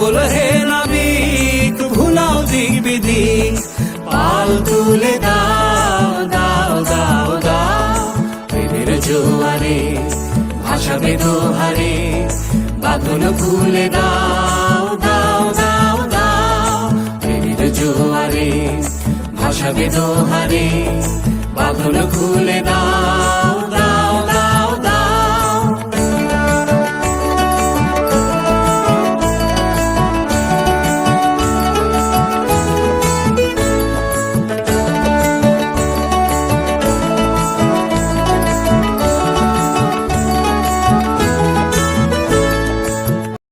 পাগল হে নাবিক ভুলাও দিক বিদিক পাল তুলে দাও দাও দাও দাও। প্রেমের জোয়ারে, ভাসাবে দোহারে, বাঁধন খুলে দাও দাও দাও দাও। প্রেমের জোয়ারে, ভাসাবে দোহারে, বাঁধন খুলে